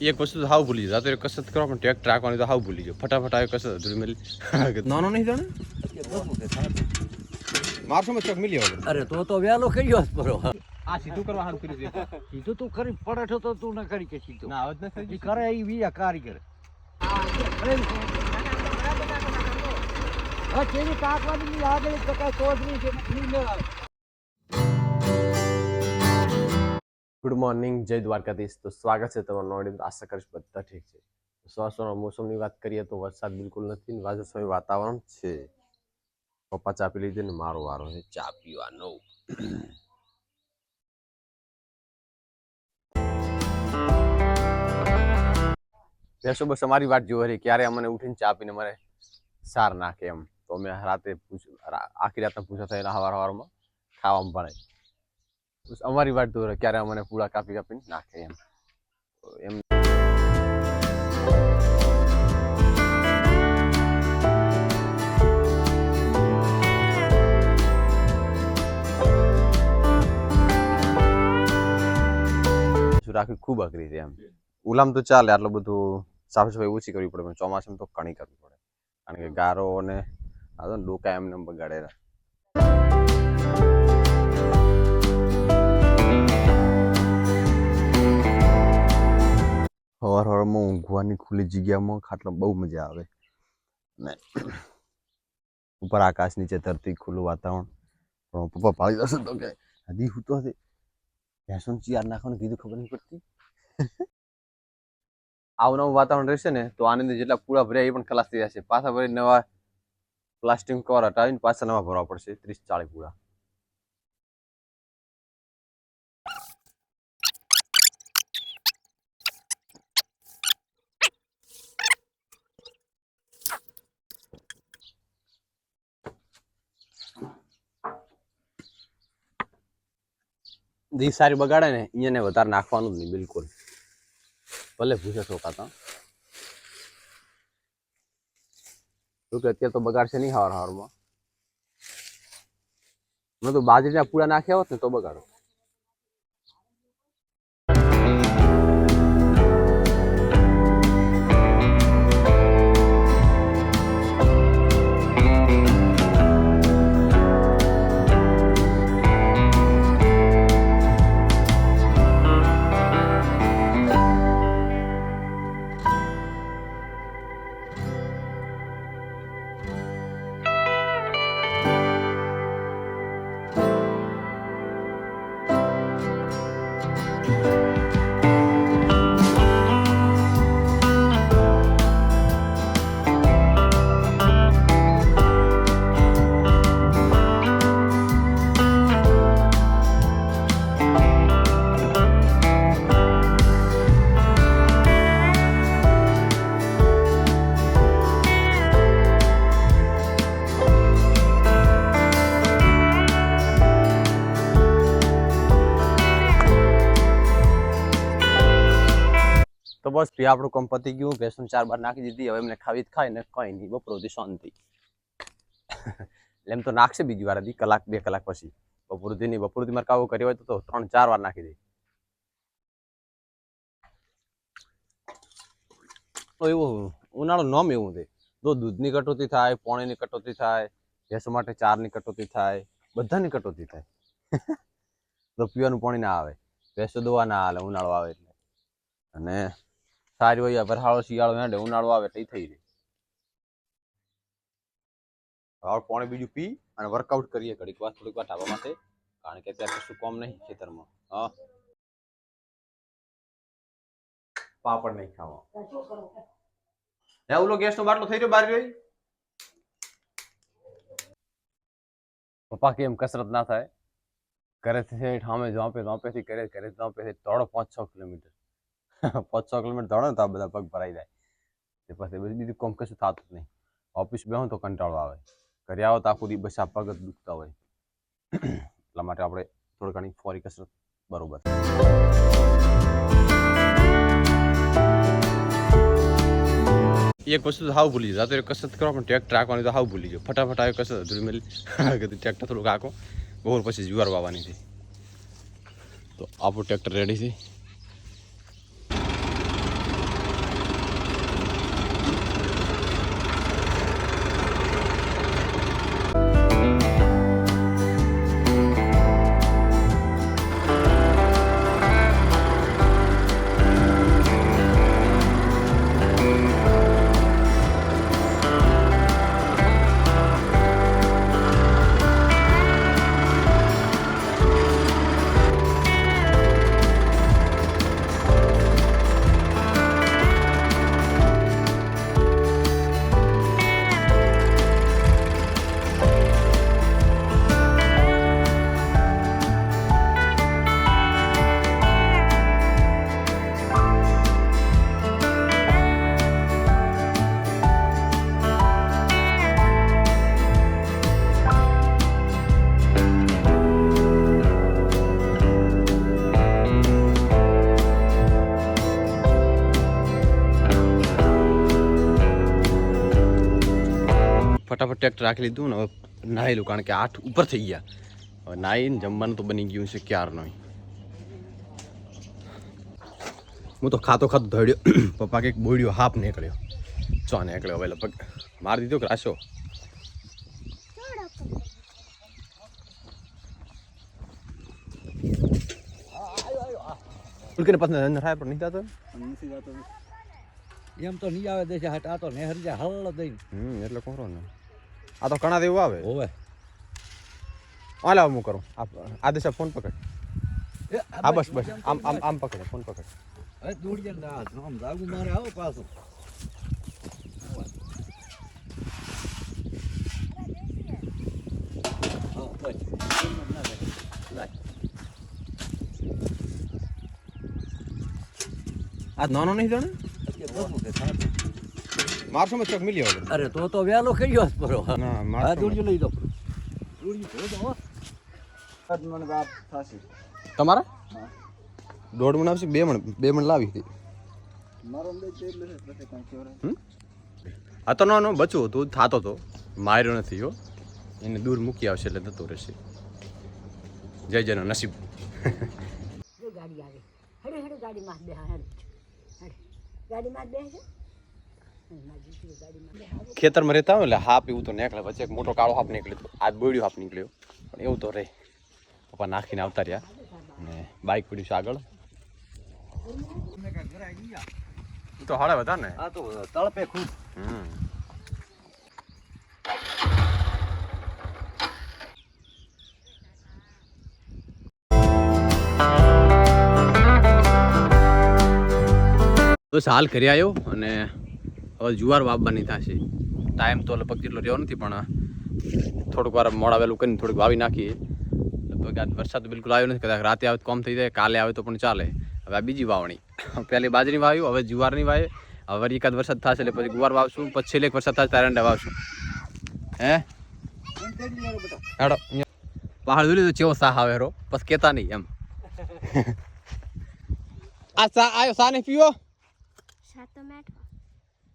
એક વસ્તુ તો હાવ ભૂલી જાય રાત્રે કસરત કરો પણ ટ્રેક્ટર રાખવાની તો હાવ ભૂલી જાઓ ફટાફટ આવે કસરત અધૂરી મળી નાનો નહીં જાણે? મારશો માં ચોક મિલી અરે તો તો વેલો કર્યો જ પરો આ સીધું કરવા સારું કર્યું છે. સીધું તું કરી પડે તો તું ન કરી કે સીધું. ના આવત નથી કરે એ વી કારીગર. હા તેની કાકવાની આગળ તો કઈ તોડની છે ઈ મેળાવે ગુડ મોર્નિંગ જય દ્વારકાધીશ. તો સ્વાગત છે તમારું નોડી આશા કરીશ બધા ઠીક છે. શ્વાસોના મોસમની વાત કરીએ તો વરસાદ બિલકુલ નથી વાજસમય વાતાવરણ છે. પપ્પા ચા પી લીધી ને મારો વારો છે ચા પીવાનો. બેસો, બસ અમારી વાત જોવે રહી. ક્યારે અમને ઉઠીને ચા પીને મારે સાર નાખે એમ. તો અમે રાતે આખી રાતના પૂછા થયેલા હવાર હવારમાં ખાવામાં ભણાય અમારી વાત જોવે ક્યારે અમને પૂળા કાપી કાપીને નાખે એમ. એમ રાખવી ખૂબ અઘરી છે એમ. ઉલામ તો ચાલે, આટલું બધું સાફ સફાઈ ઓછી કરવી પડે, પણ ચોમાસામાં તો ઘણી કરવી પડે. કારણ કે ગારો અને આ તો ડોકા એમને એમ બગાડેલા. હવાર ઊંઘવાની ખુલ્લી જગ્યામાં ખાટલા બહુ મજા આવે. ને ઉપર આકાશ નીચે ધરતી, ખુલ્લું વાતાવરણ. પણ પપ્પા પાડી જશે તો કે, હજી હું તો ભેંસોને ચિયાર નાખવાનું કીધું ખબર નહીં પડતી. આવું નવું વાતાવરણ રહેશે ને, તો આનંદ જેટલા પૂળા ભર્યા એ પણ ખલાસ થઈ જશે. પાછા ભરી નવા પ્લાસ્ટિક કવર હટાવીને પાછા નવા ભરવા પડશે. ત્રીસ ચાલીસ પૂળા દી સારી બગાડે ને એને વધારે નાખવાનું જ નહીં, બિલકુલ. ભલે ભૂસે તો કે અત્યારે તો બગાડશે નહીં હવાર હારમાં. મેં તો બાજરીના પૂરા નાખ્યા હોત ને તો બગાડો બસ પછી આપણું કામ પતી ગયું ભેંસું ચાર બાર નાખી દીધી, હવે એમને ખાવી ખાય ને કઈ નહીં બપોરથી શાંતિ. એમ તો નાખશે બીજી વાર હતી કલાક, બે કલાક પછી. બપોરથી નહીં બપોરથી મારે કાવું કર્યો હોય તો ત્રણ, ચાર વાર નાખી દે. તો એવું, ઉનાળો નોમ એવું છે. તો દૂધની કટોતી થાય, પોણીની કટોતી થાય, ભેંસો માટે ચારની કટોતી થાય, બધાની કટોતી થાય. તો પીવાનું પાણી ના આવે. ભેંસો દોવા ના હાલે, ઉનાળો આવે એટલે. અને સારી હોય વરસાળો શિયાળો હેડે, ઉનાળો આવે એટલે થઈ રહે હવે પોણે બીજું પી અને વર્કઆઉટ કરીએ ઘડીક વાર, થોડીક વાર ઢાબા માટે કારણ કે અત્યારે કશું કોમ નહીં ખેતરમાં. હા. પાપડ નહીં ખાવા. હે ગેસ નો બાટલો થઈ રહ્યો બારી રહી પપ્પા કેમ કસરત ના થાય. ઘરેથી સામે જોપે કરે ઘરે જોપેથી દોડો પાંચ છ કિલોમીટર. પાંચ છ કિલોમીટર દોડો ને તો આ બધા પગ ભરાઈ જાય. તે પછી બીજું કોમ કશું થતું નહીં. ઓફિસ બેહું તો કંટાળો આવે. ઘરે આવો તો આખું દિવસ આ પગ જ દુખતા હોય. એટલા માટે આપણે થોડી ઘણી ફોરી કસરત બરોબર. એક વસ્તુ હાવ ભૂલી જાય તો કસરત કરો પણ ટ્રેક્ટર રાખવાની તો હાવ ભૂલી જાય ફટાફટ આવે કસરત અધૂરી મળી ટ્રેક્ટર થોડુંક આખો બપોર પછી જુવાર વાવવાની છે. તો આપણું ટ્રેક્ટર રેડી છે. ફટાફટ ટ્રેક્ટર રાખી લીધું ને હવે નાહેલું કારણ કે આઠ ઉપર થઈ ગયા. હવે નાહીને જમવાનું તો બની ગયું છે ક્યારનો હું તો ખાતો ખાતો ધડ્યો પપ્પા કંઈક બોડ્યો હાફ નીકળ્યો. ચો નીકળ્યો હવે લગભગ. મારી દીધો કે રાશો? ઉલકીને પાછળ અંદર થાય પણ નહીં નથી જાતો એમ તો નહીં આવે દેશે હટ આ તો નેહર જે હળ દઈને હમ એટલે કોરો ને. આ તો કણા દેવું આવે. ઓવે હાલ આવ હું કરું. આ આ દિશા ફોન પકડ. હા બસ બસ. આમ આમ આમ પકડ ફોન પકડ. અરે દૂર જ ના આમ જાગું મારે આવો પાછું. આ નાનો નહીં જાણે? મારશો મેં ચોક મિલી હવે અરે તો તો વેલો કર્યો જ પરો ના મારશો દૂરજો લઈ દો દૂરજો ભરો તો તમારા? દોઢ મણ આવશે બે મણ બે મણ લાવી હતી. મારો અંદાજ છે એટલે છે પછી કાંઈ કહેવાય. આ તો નાનો બચવું તું થાતો તો. માર્યો નથી હો. એને દૂર મૂકી આવશે એટલે થતો રહેશે. જય જયનો નસીબ. ગાડી આવે. હડે હેડો ગાડીમાં બે હડે. ગાડીમાં બેસે મારી દીકરી ગાડીમાં બેહાડો ખેતરમાં રહેતા હોય એટલે હાપ એવું તો નીકળે. વચ્ચે એક મોટો કાળો હાપ નીકળ્યો. આજ બોડ્યો હાપ નીકળ્યો. પણ એવું તો રહે પપ્પા નાખીને આવતા રહ્યા. અને બાઇક પડ્યું છે આગળ. આ. તો હાડે બધા ને. આ તો તળપે ખૂબ હમ. બસ હાલ કરી આવ્યો અને હવે જુવાર વાવવાની થશે. ટાઈમ તો લગભગ જેટલો રહ્યો નથી પણ થોડુંક વાર મોડા વહેલું કરીને થોડીક વાવી નાખીએ. લગભગ આજ વરસાદ બિલકુલ આવ્યો નથી કદાચ રાતે આવે તો કોમ થઈ જાય કાલે આવે તો પણ ચાલે. હવે આ બીજી વાવણી. પહેલી બાજરી વાવ્યું હવે જુવારની વાવે હવે એકાદ વરસાદ થશે એટલે પછી ગુવાર વાવશું પછી છેલ્લે વરસાદ થશે ત્યારે અંડા વાવશું. હે? હેડો પહાડ જોઈ લીધું ચેવો સાહ આવે રો બસ કેતા નહીં એમ. આ સા આવ્યો સા ને પીવો? સાતો મેટ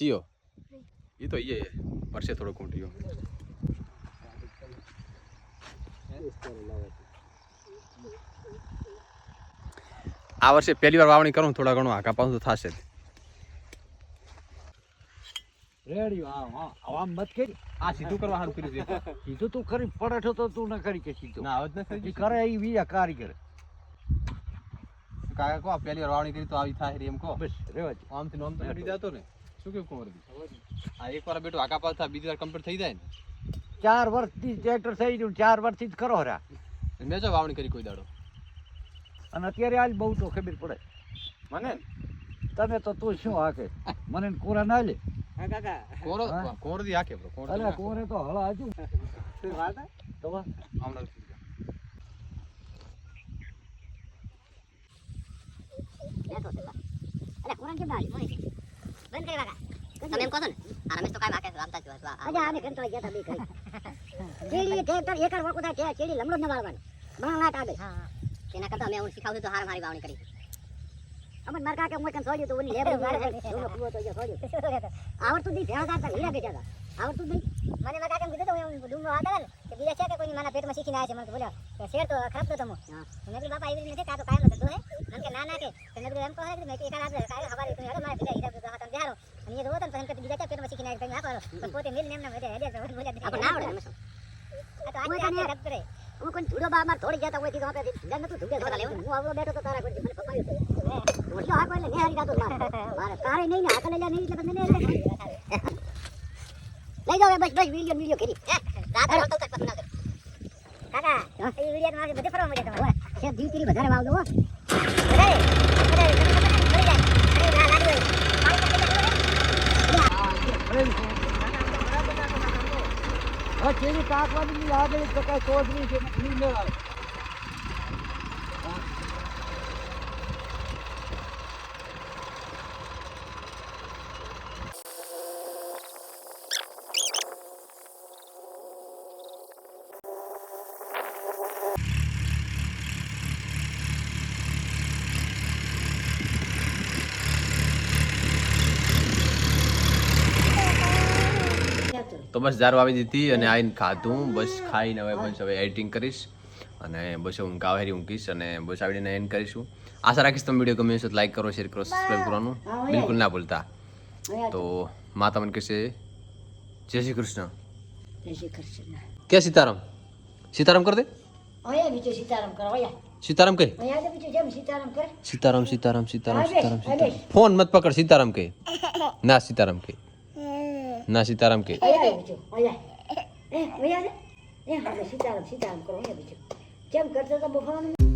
ચિયો? એ તો એ વર્ષે થોડો કુંટીયો આ વર્ષે પહેલી વાર વાવણી કરું થોડા ઘણું આકા કપાસ તો થશે આમ મત કરી. આ સીધું કરવા સારું કર્યું સીધું તું કરી પડે તો તું ન કરી કે સીધું. ના જ નથી ઈ કરે એ બીજા કારીગર. કાકા કહો પહેલી વાર વાવણી કરી તો આવી થાય એમ કહો બસ રેવા દે. આમથી નોમ તો ને. શું કેવું કુંવરજી આ એક વાર બેટો આકા પાસ થાય બીજી વાર કમ્પ્લીટ થઈ જાય ચાર વર્ષથી ટ્રેક્ટર થઈ ગયું ચાર વર્ષથી જ કરો હરા. મેં જો વાવણી કરી કોઈ દાડો. અને અત્યારે આજ બહુ તો ખબર પડે. મને? તને તો તું શું હાકે? મને કોરા ના લે. કોરો કોરો દી હાકે બ્રો. કોર અરે કોરે તો હળ આજુ તો વા. હમણાં બેઠો છે. અરે કોણ કેમ બાળી મોય બંધ કરી વાગા તમે એમ કહો ને આ તો કાંઈ માકે આમતા જ હોય આને કંટાળી ગયા તા બે કરી ચેડી ટ્રેક્ટર એકર વખત આ ચે- ચેડી લમડો ન વાળવાનો તેના કરતા અમે હું તો હાર મારી વાવણી કરી અમન માર કાકે મોય કન છોડ્યું તો ઓની લેબર જો છોડ્યું આવડતું નહીં ભેળા હીરા હતા આવડતું જ નહીં મને મારા કાકે કીધું તો હું ડુંગો હતા ને કે બીજા છે કે કોઈ મારા પેટમાં શીખીને આવે છે? મને બોલ્યો કે શેર તો ખરાબ તો તમે. મેં કીધું બાપા એવી નથી કાં તો કાયમ ધંધો હે મને કે ના ના કે. તો મેં કીધું એમ કહો કે મેં એકાદ આપણે કાયમ ખબર તમે હેડો મારા બીજા હિસાબ બેઠા તમે જારો અને એ રોતો તો પછી એમ કે બીજા ક્યાં પેટમાં શીખીને આવે તમે આ કરો પોતે મિલ ને એમને બધે હેડે તો આપણે ના આવડે આ તો આજે આજે રદ કરે હું કોઈ ધૂડો બા થોડી જતા હોય તો આપણે ધ્યાન નતું ધૂડે થોડા લેવાનું હું આવડો બેઠો તો તારા કોઈ મને પપાયું તો. ધોળિયો હાકો એટલે ને હારી જાતો મારે. તારે નહીં ને હાથ લઈ જા નહીં એટલે બંને ને લઈ જાવ બસ બસ વિડિયો વિડિયો કરી રાત હોતો તક પસંદ ના કાકા એ વિડિયો માં બધે ફરવા મળે તમારે છે જીવ તીરી વધારે વાવ દો વધારે વધારે મરી જાય અરે ના લાડી હોય હા ચેડી કાકવાની આગળ તો કઈ શોધ નહીં છે નહીં તો બસ જાર આવી દીધી અને આવીને ખાધું. બસ ખાઈને હવે બસ હવે એડિટિંગ કરીશ અને બસ હું કાવેરી ઊંઘીશ અને બસ આવીને એન્ડ કરીશું. આશા રાખીશ તમે વીડિયો ગમ્યો તો લાઈક કરો શેર કરો સબસ્ક્રાઈબ કરવાનું બિલકુલ ના ભૂલતા. તો માતા મને કહેશે જય શ્રી કૃષ્ણ. જય શ્રી કૃષ્ણ. કે સીતારામ? સીતારામ કર દે. સીતારામ કરો સીતારામ કહે. સીતારામ સીતારામ સીતારામ સીતારામ ફોન મત પકડ સીતારામ કહે. ના સીતારામ કહે. ના સીતારામ કે સીતારામ સીતારામ કરો કેમ કરતો તો બફાવાનું